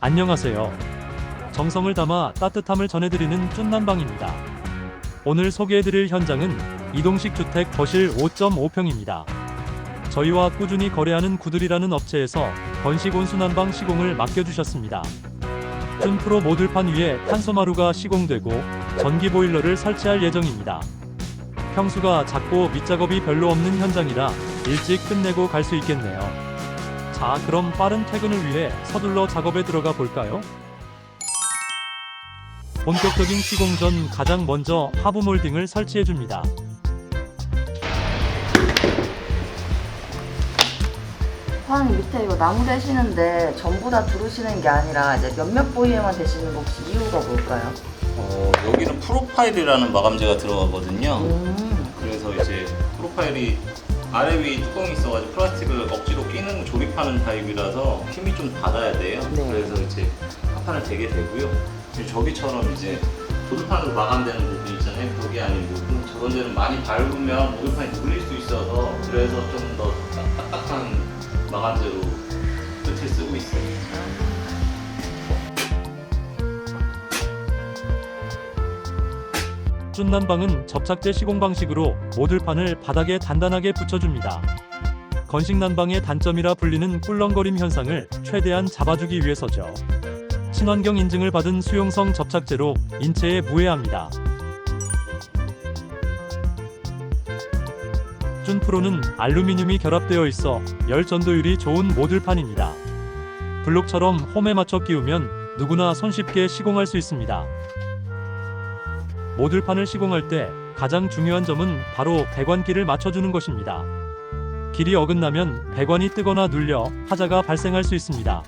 안녕하세요. 정성을 담아 따뜻함을 전해드리는 쭌난방입니다. 오늘 소개해드릴 현장은 이동식 주택 거실 5.5평입니다. 저희와 꾸준히 거래하는 구들이라는 업체에서 건식 온수난방 시공을 맡겨주셨습니다. 쭌프로 모듈판 위에 탄소마루가 시공되고 전기 보일러를 설치할 예정입니다. 평수가 작고 밑작업이 별로 없는 현장이라 일찍 끝내고 갈 수 있겠네요. 자, 그럼 빠른 퇴근을 위해 서둘러 작업에 들어가 볼까요? 본격적인 시공 전 가장 먼저 하부 몰딩을 설치해 줍니다. 사장님 밑에 이거 나무 대시는데 전부 다 두르시는 게 아니라 이제 몇몇 부위에만 대시는 거 혹시 이유가 뭘까요? 어, 여기는 프로파일이라는 마감재가 들어가거든요. 음. 그래서 이제 프로파일이 아래 위 뚜껑이 있어가지고 플라스틱을 억지로 끼는 조립하는 타입이라서 힘이 좀 받아야 돼요. 네. 그래서 이제 합판을 대게 되고요. 이제 저기처럼 이제 도드판으로 마감되는 부분 있잖아요. 그게 아닌 부분. 저런 데는 많이 밟으면 모드판이 눌릴 수 있어서 그래서 좀 더 딱딱한 마감재로 끝을 쓰고 있어요. 쭌난방은 접착제 시공 방식으로 모듈판을 바닥에 단단하게 붙여줍니다. 건식 난방의 단점이라 불리는 꿀렁거림 현상을 최대한 잡아주기 위해서죠. 친환경 인증을 받은 수용성 접착제로 인체에 무해합니다. 쭌프로는 알루미늄이 결합되어 있어 열 전도율이 좋은 모듈판입니다. 블록처럼 홈에 맞춰 끼우면 누구나 손쉽게 시공할 수 있습니다. 모듈판을 시공할 때 가장 중요한 점은 바로 배관기를 맞춰주는 것입니다. 길이 어긋나면 배관이 뜨거나 눌려 하자가 발생할 수 있습니다.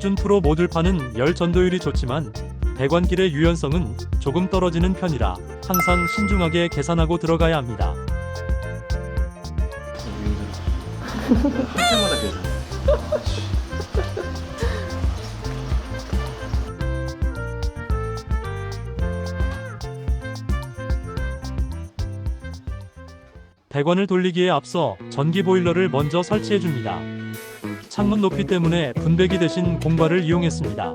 쭌프로 모듈판은 열 전도율이 좋지만 배관길의 유연성은 조금 떨어지는 편이라 항상 신중하게 계산하고 들어가야 합니다. 계산. 배관을 돌리기에 앞서 전기 보일러를 먼저 설치해 줍니다. 창문 높이 때문에 분배기 대신 공발을 이용했습니다.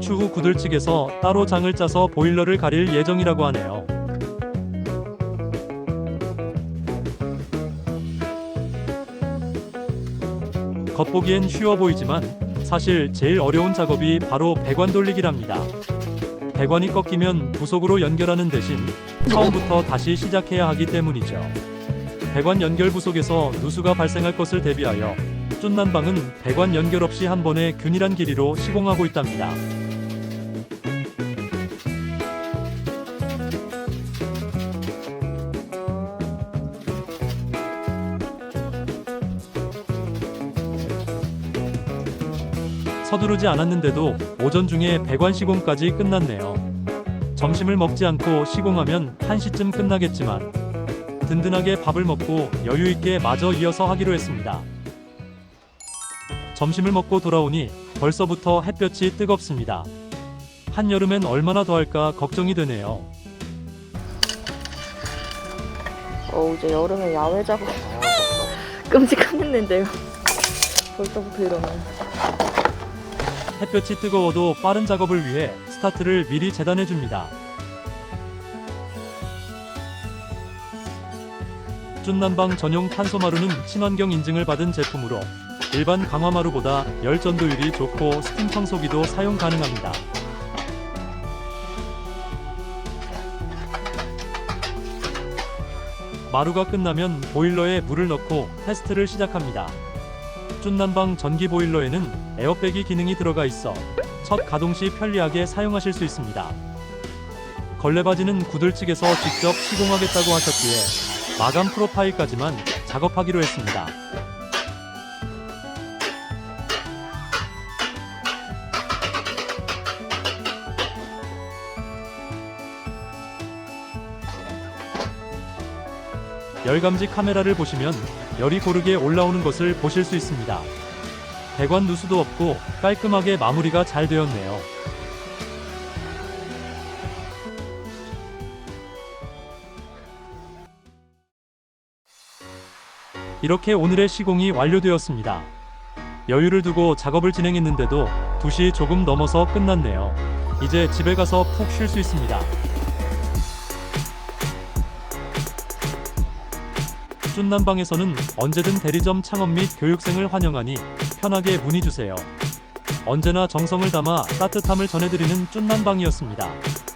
추후 구들 측에서 따로 장을 짜서 보일러를 가릴 예정이라고 하네요. 겉보기엔 쉬워 보이지만 사실 제일 어려운 작업이 바로 배관 돌리기랍니다. 배관이 꺾이면 부속으로 연결하는 대신 처음부터 다시 시작해야 하기 때문이죠. 배관 연결 부속에서 누수가 발생할 것을 대비하여 쭌난방은 배관 연결 없이 한 번에 균일한 길이로 시공하고 있답니다. 서두르지 않았는데도 오전 중에 배관 시공까지 끝났네요. 점심을 먹지 않고 시공하면 1시쯤 끝나겠지만 든든하게 밥을 먹고 여유 있게 마저 이어서 하기로 했습니다. 점심을 먹고 돌아오니 벌써부터 햇볕이 뜨겁습니다. 한여름엔 얼마나 더할까 걱정이 되네요. 어 이제 여름에 야외 작업 끔찍하겠는데요. 벌써부터 이러면. 햇볕이 뜨거워도 빠른 작업을 위해 스타트를 미리 재단해 줍니다. 쭌난방 전용 탄소마루는 친환경 인증을 받은 제품으로 일반 강화마루보다 열 전도율이 좋고 스팀 청소기도 사용 가능합니다. 마루가 끝나면 보일러에 물을 넣고 테스트를 시작합니다. 쭌난방 전기 보일러에는 에어백이 기능이 들어가 있어 첫 가동 시 편리하게 사용하실 수 있습니다. 걸레바지는 구들 측에서 직접 시공하겠다고 하셨기에 마감 프로파일까지만 작업하기로 했습니다. 열감지 카메라를 보시면 열이 고르게 올라오는 것을 보실 수 있습니다. 배관 누수도 없고 깔끔하게 마무리가 잘 되었네요. 이렇게 오늘의 시공이 완료되었습니다. 여유를 두고 작업을 진행했는데도 2시 조금 넘어서 끝났네요. 이제 집에 가서 푹 쉴 수 있습니다. 쭌난방에서는 언제든 대리점 창업 및 교육생을 환영하니 편하게 문의 주세요. 언제나 정성을 담아 따뜻함을 전해드리는 쭌난방이었습니다.